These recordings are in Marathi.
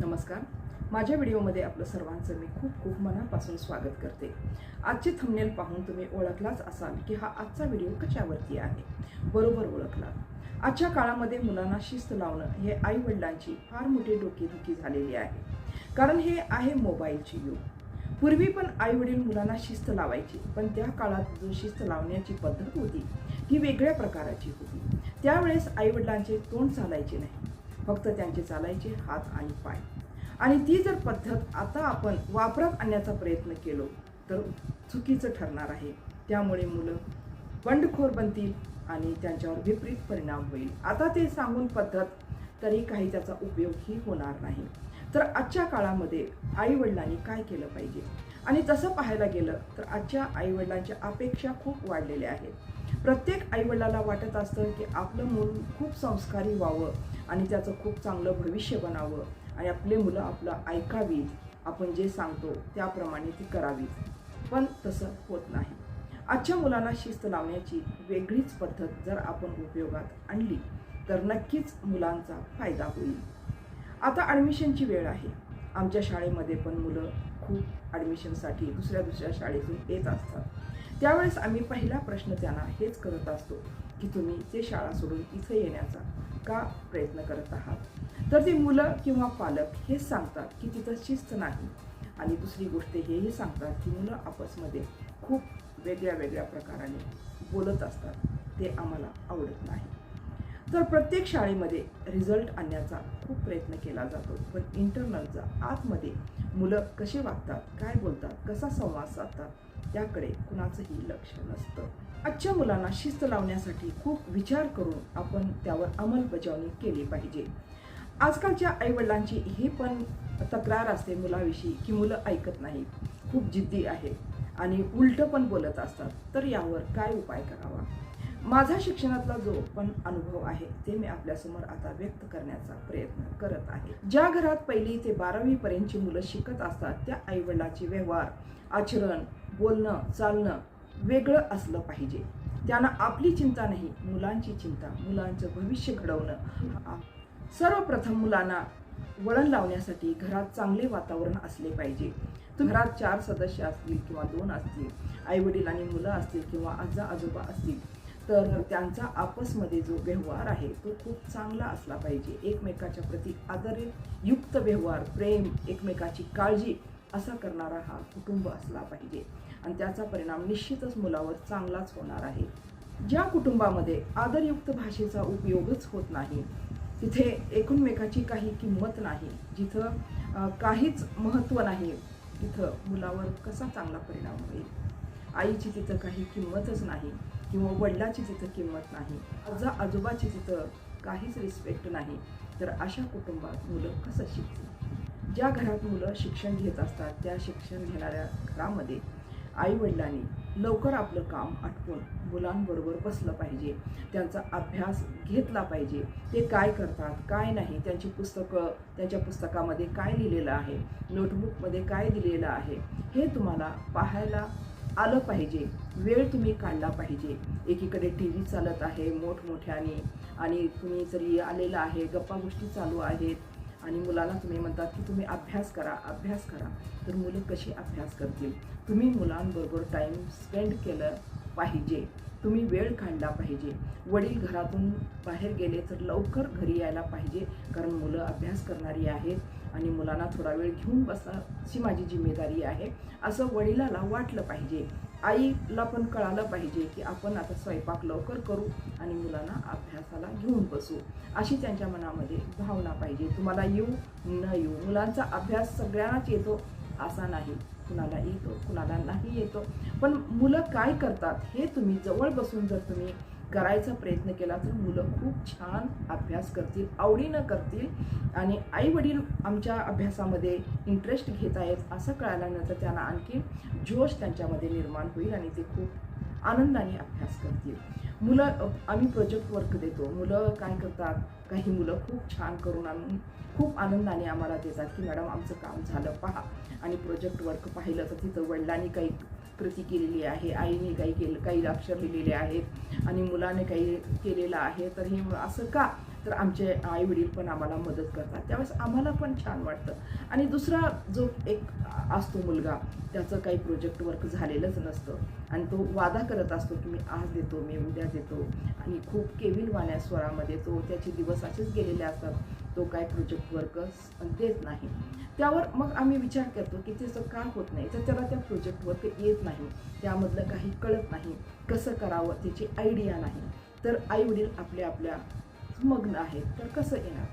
नमस्कार. माझ्या व्हिडिओमध्ये आपलं सर्वांचं मी खूप खूप मनापासून स्वागत करते. आजचे थंबनेल पाहून तुम्ही ओळखलाच असाल की हा आजचा व्हिडिओ कशावरती आहे? बरोबर ओळखला. आजच्या काळामध्ये मुलांना शिस्त लावणं हे आई वडिलांची फार मोठी डोकेदुखी झालेली आहे. कारण हे आहे मोबाईलचे युग. पूर्वी पण आई वडील मुलांना शिस्त लावायची पण त्या काळात जो शिस्त लावण्याची पद्धत होती ही वेगळ्या प्रकाराची होती. त्यावेळेस आई वडिलांचे तोंड चालायचे नाही. फक्त त्यांचे चालायचे हात आणि पाय. आणि ती जर पद्धत आता आपण वापरात आणण्याचा प्रयत्न केलो तर चुकीचं ठरणार आहे. त्यामुळे मुलं बंडखोर बनतील आणि त्यांच्यावर विपरीत परिणाम होईल. आता ते सांगून पद्धत तरी काही त्याचा उपयोगही होणार नाही. तर आजच्या काळामध्ये आईवडिलांनी काय केलं पाहिजे? आणि तसं पाहायला गेलं तर आजच्या आईवडिलांच्या अपेक्षा खूप वाढलेल्या आहेत. प्रत्येक आईवडिलाला वाटत असतं की आपलं मूल खूप संस्कारी व्हावं आणि त्याचं खूप चांगलं भविष्य बनावं आणि आपले मुलं आपलं ऐकावीत. आपण जे सांगतो त्याप्रमाणे ती करावीत. पण तसं होत नाही. आजच्या मुलांना शिस्त लावण्याची वेगळीच पद्धत जर आपण उपयोगात आणली तर नक्कीच मुलांचा फायदा होईल. आता ॲडमिशनची वेळ आहे. आमच्या शाळेमध्ये पण मुलं खूप ॲडमिशनसाठी दुसऱ्या दुसऱ्या शाळेतून येत असतात. त्यावेळेस आम्ही पहिला प्रश्न त्यांना हेच करत असतो की तुम्ही ते शाळा सोडून इथे येण्याचा का प्रयत्न करत आहात? तर ती मुलं किंवा पालक हेच सांगतात की तिथं शिस्त नाही. आणि दुसरी गोष्ट हेही सांगतात की मुलं आपसमध्ये खूप वेगळ्या वेगळ्या प्रकाराने बोलत असतात. ते आम्हाला आवडत नाही. तर प्रत्येक शाळेमध्ये रिझल्ट आणण्याचा खूप प्रयत्न केला जातो. पण इंटरनलचा आतमध्ये मुलं कसे वागतात काय बोलतात कसा संवाद साधतात त्याकडे कुणाचंही लक्ष नसतं. आजच्या मुलांना शिस्त लावण्यासाठी खूप विचार करून आपण त्यावर अंमलबजावणी केली पाहिजे. आजकालच्या आईवडिलांची ही पण तक्रार असते मुलाविषयी की मुलं ऐकत नाही खूप जिद्दी आहे आणि उलटं पण बोलत असतात. तर यावर काय उपाय करावा? माझा शिक्षणातला जो पण अनुभव आहे ते मी आपल्यासमोर आता व्यक्त करण्याचा प्रयत्न करत आहे. ज्या घरात पहिली ते बारावीपर्यंतची मुलं शिकत असतात त्या आईवडिलाचे व्यवहार आचरण बोलणं चालणं वेगळं असलं पाहिजे. त्यांना आपली चिंता नाही मुलांची चिंता मुलांचं भविष्य घडवणं. सर्वप्रथम मुलांना वळण लावण्यासाठी घरात चांगले वातावरण असले पाहिजे. घरात चार सदस्य असतील किंवा दोन असतील आई वडील आणि मुलं असतील किंवा आजा आजोबा असतील तर त्यांचा आपसमध्ये जो व्यवहार आहे तो खूप चांगला असला पाहिजे. एकमेकाच्या प्रती आदरयुक्त व्यवहार प्रेम एकमेकाची काळजी असा करणारा हा कुटुंब असला पाहिजे. आणि त्याचा परिणाम निश्चितच मुलावर चांगलाच होणार आहे. ज्या कुटुंबामध्ये आदरयुक्त भाषेचा उपयोगच होत नाही तिथे एकूणमेकाची काही किंमत नाही जिथं काहीच महत्त्व नाही तिथं मुलावर कसा चांगला परिणाम होईल? आईची तिथं काही किंमतच नाही किंवा वडिलाची तिथं किंमत नाही. आजा आजोबाची तिथं काहीच रिस्पेक्ट नाही. तर अशा कुटुंबात मुलं कसं शिकतील? ज्या घरात मुलं शिक्षण घेत असतात त्या शिक्षण घेणाऱ्या घरामध्ये आईवडिलांनी लवकर आपलं काम आटपून मुलांबरोबर बसलं पाहिजे. त्यांचा अभ्यास घेतला पाहिजे. ते काय करतात काय नाही त्यांची पुस्तकं त्यांच्या पुस्तकामध्ये काय लिहिलेलं आहे नोटबुकमध्ये काय दिलेलं आहे हे तुम्हाला पाहायला आलं पाहिजे. वेळ तुम्ही काढला पाहिजे. एकीकडे टी व्ही चालत आहे मोठमोठ्याने आणि तुम्ही जरी आलेला आहे गप्पा गोष्टी चालू आहेत आणि मुलाला तुम्ही म्हणतात की तुम्ही अभ्यास करा अभ्यास करा. तर मुले कशी अभ्यास करतील? तुम्ही मुलांबरोबर टाईम स्पेंड केलं पाहिजे. तुम्ही वेळ काढला पाहिजे. वडील घरातून बाहेर गेले तर लवकर घरी यायला पाहिजे. कारण मुलं अभ्यास करणारी आहेत आणि मुलांना थोडा वेळ घेऊन बसाची माझी जिम्मेदारी आहे. असं वडिलाला वाटलं पाहिजे. आईला पण कळालं पाहिजे की आपण आता स्वयंपाक लवकर करू आणि मुलांना अभ्यासाला घेऊन बसू. अशी त्यांच्या मनामध्ये भावना पाहिजे. तुम्हाला येऊ न येऊ मुलांचा अभ्यास सगळ्यांनाच येतो असा नाही. कुणाला येतो कुणाला नाही येतो. पण मुलं काय करतात? हे तुम्ही जवळ बसून जर तुम्ही करायचा प्रयत्न केला तर मुलं खूप छान अभ्यास करतील आवडीनं करतील. आणि आईवडील आमच्या अभ्यासामध्ये इंटरेस्ट घेत आहेत असं कळाल्यानंतर त्यांना आणखी जोश त्यांच्यामध्ये निर्माण होईल आणि ते खूप आनंदाने अभ्यास करतील. मुलं आम्ही प्रोजेक्ट वर्क देतो. मुलं काय करतात? काही मुलं खूप छान करून आणून खूप आनंदाने आम्हाला देतात की मॅडम आमचं काम झालं पहा. आणि प्रोजेक्ट वर्क पाहिलं तर तिथं वडिलांनी काही कृती केलेली आहे आईने काही केलं काही अक्षर लिहिलेले आहेत आणि मुलाने काही केलेलं आहे तर हे असं का? तर आमचे आई वडील पण आम्हाला मदत करतात. त्यावेळेस आम्हाला पण छान वाटतं. आणि दुसरा जो एक असतो मुलगा त्याचं काही प्रोजेक्ट वर्क झालेलंच नसतं. आणि तो वादा करत असतो की मी आज देतो मी उद्या देतो. आणि खूप केविल वाण्या स्वरामध्ये तो त्याचे दिवस असेच गेलेले असतात. तो काय प्रोजेक्ट वर्कर्स देत नाही. त्यावर मग आम्ही विचार करतो की त्याचं का होत नाही? तर त्याला त्या प्रोजेक्ट वर्क येत नाही. त्यामधलं काही कळत नाही. कसं करावं? त्याची आयडिया नाही. तर आई वडील आपल्या आपल्या मग्न आहेत. तर कसं येणार?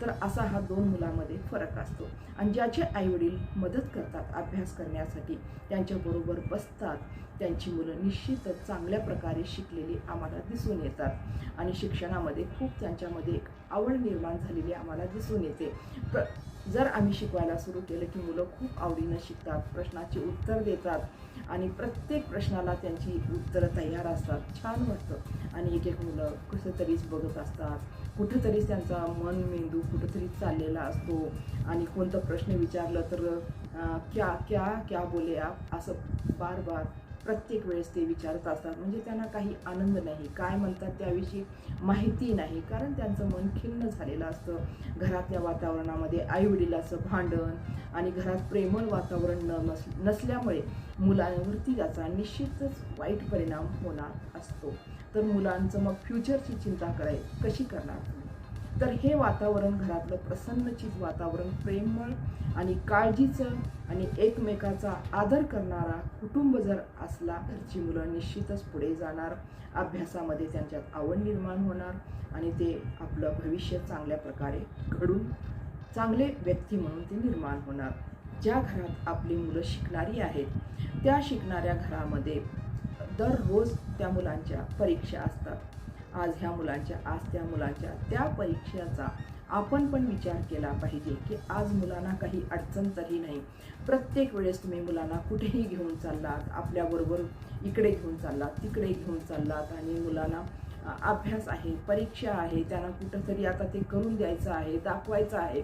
तर असा हा दोन मुलामध्ये फरक असतो. आणि ज्याचे आईवडील मदत करतात अभ्यास करण्यासाठी त्यांच्याबरोबर बसतात. त्यांची मुलं निश्चितच चांगल्या प्रकारे शिकलेली आम्हाला दिसून येतात. आणि शिक्षणामध्ये खूप त्यांच्यामध्ये एक आवड निर्माण झालेली आम्हाला दिसून येते. प्र जर आम्ही शिकवायला सुरू केलं की मुलं खूप आवडीनं शिकतात प्रश्नाची उत्तर देतात आणि प्रत्येक प्रश्नाला त्यांची उत्तरं तयार असतात छान वाटतं. आणि एक एक मुलं कसं तरीच बघत असतात. कुठंतरीच त्यांचा मन मेंदू कुठंतरी चाललेला असतो आणि कोणतं प्रश्न विचारलं तर क्या क्या क्या बोले आप? असं बार बार प्रत्येक वेळेस ते विचारत असतात. म्हणजे त्यांना काही आनंद नाही काय म्हणतात त्याविषयी माहिती नाही. कारण त्यांचं मन खिन्न झालेलं असतं. घरातल्या वातावरणामध्ये आईवडिलाचं भांडण आणि घरात प्रेमळ वातावरण न नस नसल्यामुळे मुलांवरती त्याचा निश्चितच वाईट परिणाम होणार असतो. तर मुलांचं मग फ्युचरची चिंता कराय कशी करणार तर हे वातावरण घरातलं प्रसन्नचित वातावरण प्रेमळ आणि काळजीचं आणि एकमेकाचा आदर करणारा कुटुंब जर असला घरची मुलं निश्चितच पुढे जाणार. अभ्यासामध्ये त्यांच्यात आवड निर्माण होणार आणि ते आपलं भविष्य चांगल्या प्रकारे घडून चांगले व्यक्ती म्हणून ते निर्माण होणार. ज्या घरात आपली मुलं शिकणारी आहेत त्या शिकणाऱ्या घरामध्ये दररोज त्या मुलांच्या परीक्षा असतात. आज ह्या मुलांच्या आज त्या मुलांच्या त्या परीक्षेचा आपण पण विचार केला पाहिजे की आज मुलांना काही अडचण तरी नाही. प्रत्येक वेळेस तुम्ही मुलांना कुठेही घेऊन चाललात आपल्याबरोबर इकडे घेऊन चाललात तिकडे घेऊन चाललात आणि मुलांना अभ्यास आहे परीक्षा आहे त्यांना कुठंतरी आता ते करून द्यायचं आहे दाखवायचं आहे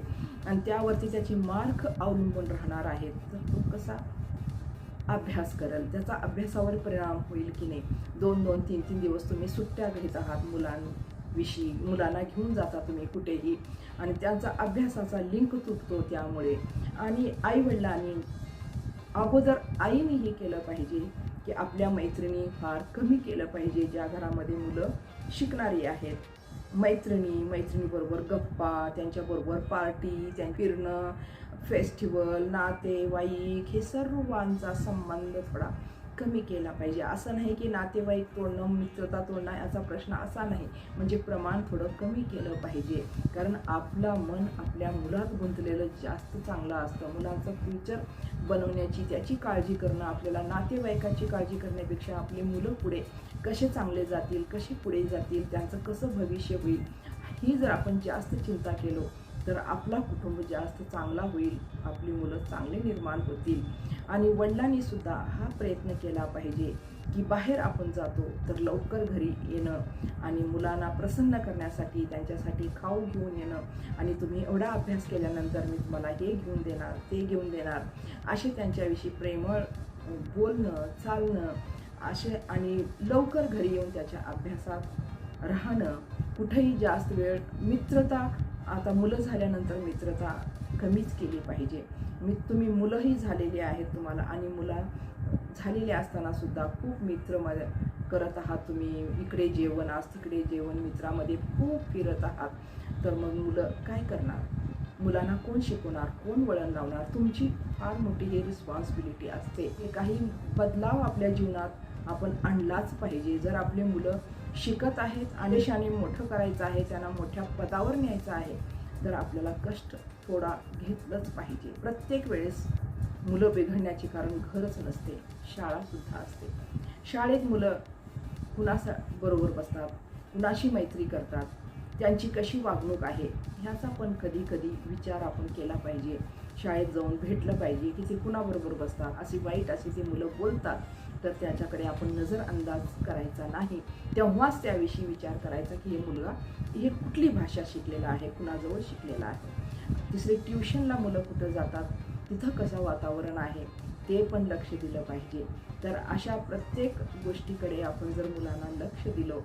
आणि त्यावरती त्याची मार्क अवलंबून राहणार आहेत. तर तो कसा अभ्यास करेल? त्याचा अभ्यासावर परिणाम होईल की नाही? दोन दोन तीन तीन दिवस तुम्ही सुट्ट्या घेत आहात विषयी मुलांना घेऊन जाता तुम्ही कुठेही. आणि त्यांचा अभ्यासाचा लिंक तुटतो त्यामुळे. आणि आईवडिलांनी अगोदर आईने हे केलं पाहिजे की आपल्या मैत्रिणी फार कमी केलं पाहिजे. ज्या घरामध्ये मुलं शिकणारी आहेत. मैत्रिणी मैत्रिणीबरोबर गप्पा त्यांच्याबरोबर पार्टी त्या फिरणं फेस्टिवल नातेवाईक हे सर्वांचा संबंध थोडा कमी केला पाहिजे. असं नाही की नातेवाईक तोडणं मित्रता तोडणं याचा प्रश्न असा नाही. म्हणजे प्रमाण थोडं कमी केलं पाहिजे. कारण आपलं मन आपल्या मुलात गुंतलेलं जास्त चांगलं असतं. मुलांचं फ्युचर बनवण्याची त्याची काळजी करणं आपल्याला नातेवाईकाची काळजी करण्यापेक्षा आपली मुलं पुढे कसे चांगले जातील कसे पुढे जातील त्यांचं कसं भविष्य होईल ही जर आपण जास्त चिंता केलो तर आपला कुटुंब जास्त चांगला होईल आपली मुलं चांगले निर्माण होतील. आणि वडिलांनी सुद्धा हा प्रयत्न केला पाहिजे की बाहेर आपण जातो तर लवकर घरी येणं आणि मुलांना प्रसन्न करण्यासाठी त्यांच्यासाठी खाऊ घेऊन येणं. आणि तुम्ही एवढा अभ्यास केल्यानंतर मी तुम्हाला हे घेऊन देणार ते घेऊन देणार. असे त्यांच्याविषयी प्रेमळ बोलणं चालणं असे आणि लवकर घरी येऊन त्याच्या अभ्यासात राहणं. कुठेही जास्त वेळ मित्रता आता मुलं झाल्यानंतर मित्रता कमीच केली पाहिजे. मी तुम्ही मुलंही झालेली आहेत तुम्हाला आणि मुलं झालेले असतानासुद्धा खूप मित्रमध्ये करत आहात तुम्ही. इकडे जेवण आज तिकडे जेवण मित्रामध्ये खूप फिरत आहात. तर मग मुलं काय करणार? मुलांना कोण शिकवणार? कोण वळण लावणार? तुमची फार मोठी ही रिस्पॉन्सिबिलिटी असते. काही बदलाव आपल्या जीवनात आपण आणलाच पाहिजे. जर आपले मुलं शिकत आहेत आणि मोठं करायचं आहे त्यांना मोठ्या पदावर न्यायचं आहे तर आपल्याला कष्ट थोडा घेतलंच पाहिजे. प्रत्येक वेळेस मुलं बिघडण्याचे कारण घरच नसते शाळासुद्धा असते. शाळेत मुलं कुणासा बरोबर बसतात कुणाशी मैत्री करतात त्यांची कशी वागणूक आहे ह्याचा पण कधी कधी विचार आपण केला पाहिजे. शाळेत जाऊन भेटलं पाहिजे की ते कुणाबरोबर बसतात? अशी वाईट अशी ती मुलं बोलतात तर त्याच्याकडे आपण नजर अंदाज करायचा नाही. तेव्हाच त्याविषयी विचार करायचा की हे मुलगा हे कुठली भाषा शिकलेला आहे? कुणाजवळ शिकलेला आहे? तिसरे ट्युशनला मुलं कुठं जातात? तिथं कसं वातावरण आहे? ते पण लक्ष दिलं पाहिजे. तर अशा प्रत्येक गोष्टीकडे आपण जर मुलांना लक्ष दिलं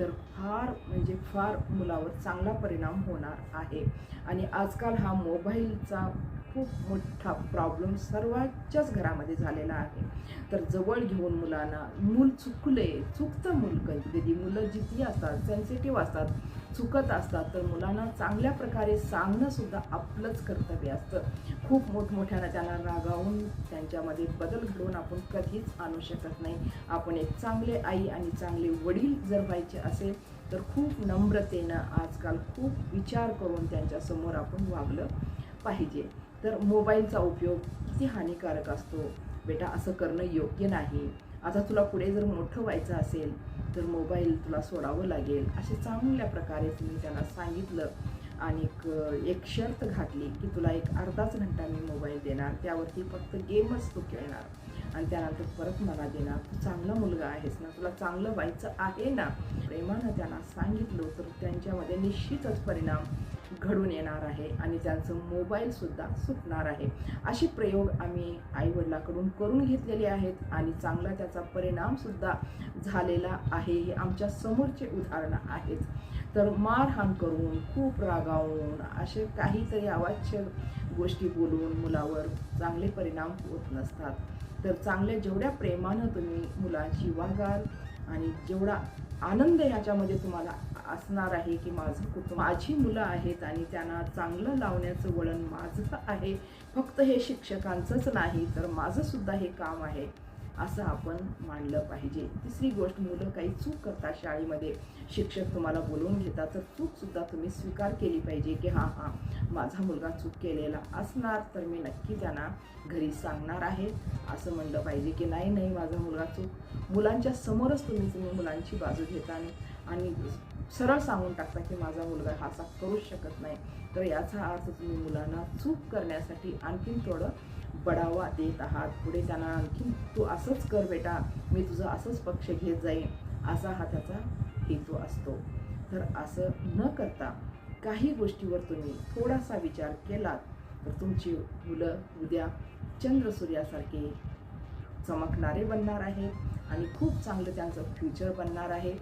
तर फार म्हणजे फार मुलावर चांगला परिणाम होणार आहे. आणि आजकाल हा मोबाईलचा खूप मोठा प्रॉब्लेम सर्वांच्याच घरामध्ये झालेला आहे. तर जवळ घेऊन मुलांना मूल चुकले चुकतं मूल कधी कधी. मुलं जिती असतात सेन्सिटिव्ह असतात चुकत असतात तर मुलांना चांगल्या प्रकारे सांगणंसुद्धा आपलंच कर्तव्य असतं. खूप मोठमोठ्यानं त्यांना रागावून त्यांच्यामध्ये बदल घडवून आपण कधीच आणू शकत नाही. आपण एक चांगले आई आणि चांगले वडील जर व्हायचे असेल तर खूप नम्रतेनं आजकाल खूप विचार करून त्यांच्यासमोर आपण वागलं पाहिजे. तर मोबाईलचा उपयोग किती हानिकारक असतो? बेटा असं करणं योग्य नाही. आता तुला पुढे जर मोठं व्हायचं असेल तर मोबाईल तुला सोडावं लागेल. असे चांगल्या प्रकारे तुम्ही त्यांना सांगितलं आणि एक शर्त घातली की तुला एक अर्धाच घंटा मी मोबाईल देणार. त्यावरती फक्त गेमच तू खेळणार. आणि त्यानंतर परत मला देणार. तू चांगला मुलगा आहेस ना तुला चांगलं व्हायचं आहे ना? प्रेमानं त्यांना सांगितलं तर त्यांच्यामध्ये निश्चितच परिणाम घडून येणार आहे आणि त्यांचं मोबाईलसुद्धा सुटणार आहे. असे प्रयोग आम्ही आईवडिलाकडून करून घेतलेले आहेत आणि चांगला त्याचा परिणामसुद्धा झालेला आहे हे आमच्या समोरचे उदाहरणं आहेत. तर मारहाण करून खूप रागावून असे काहीतरी अवाच्य गोष्टी बोलून मुलावर चांगले परिणाम होत नसतात. तर चांगल्या जेवढ्या प्रेमानं तुम्ही मुलांशी वागाल आणि जेवढा आनंद ह्याच्यामध्ये तुम्हाला असणार आहे की माझं कुटुंब माझी मुलं आहेत आणि त्यांना चांगलं लावण्याचं वळण माझं आहे फक्त हे शिक्षकांचंच नाही तर माझंसुद्धा हे काम आहे. असं आपण मानलं पाहिजे. तिसरी गोष्ट मुलं काही चूक करतात शाळेमध्ये. शिक्षक तुम्हाला बोलवून घेतात तर चूकसुद्धा तुम्ही स्वीकार केली पाहिजे की हां हां माझा मुलगा चूक केलेला असणार तर मी नक्की त्यांना घरी सांगणार आहे. असं म्हणलं पाहिजे की नाही नाही माझा मुलगा चूक. मुलांच्या समोरच तुम्ही तुम्ही मुलांची बाजू घेता आणि आणि सरळ सांगून टाकता की माझा मुलगा हा असा करूच शकत नाही. तर याचा अर्थ तुम्ही मुलांना चूक करण्यासाठी आणखीन थोडं बढावा देत आहात. पुढे त्यांना आणखी तू असंच कर बेटा. मी तुझं असंच पक्ष घेत जाईन. असा हा त्याचा हेतू असतो. तर असं न करता काही गोष्टीवर तुम्ही थोडासा विचार केलात तर तुमची मुलं उद्या चंद्र सूर्यासारखे चमकणारे बनणार आहेत आणि खूप चांगलं त्यांचं फ्युचर बनणार आहे.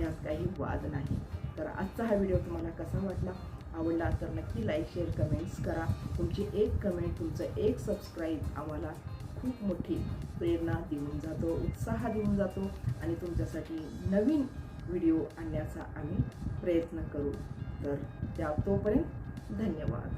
यात काही वाद नाही. तर आजचा हा व्हिडिओ तुम्हाला कसा वाटला? आवडला तर नक्की लाईक शेअर कमेंट्स करा. तुमची एक कमेंट तुमचं एक सबस्क्राईब आम्हाला खूप मोठी प्रेरणा देऊन जातो उत्साह देऊन जातो आणि तुमच्यासाठी नवीन व्हिडिओ आणण्याचा आम्ही प्रयत्न करू. तर त्या तोपर्यंत धन्यवाद.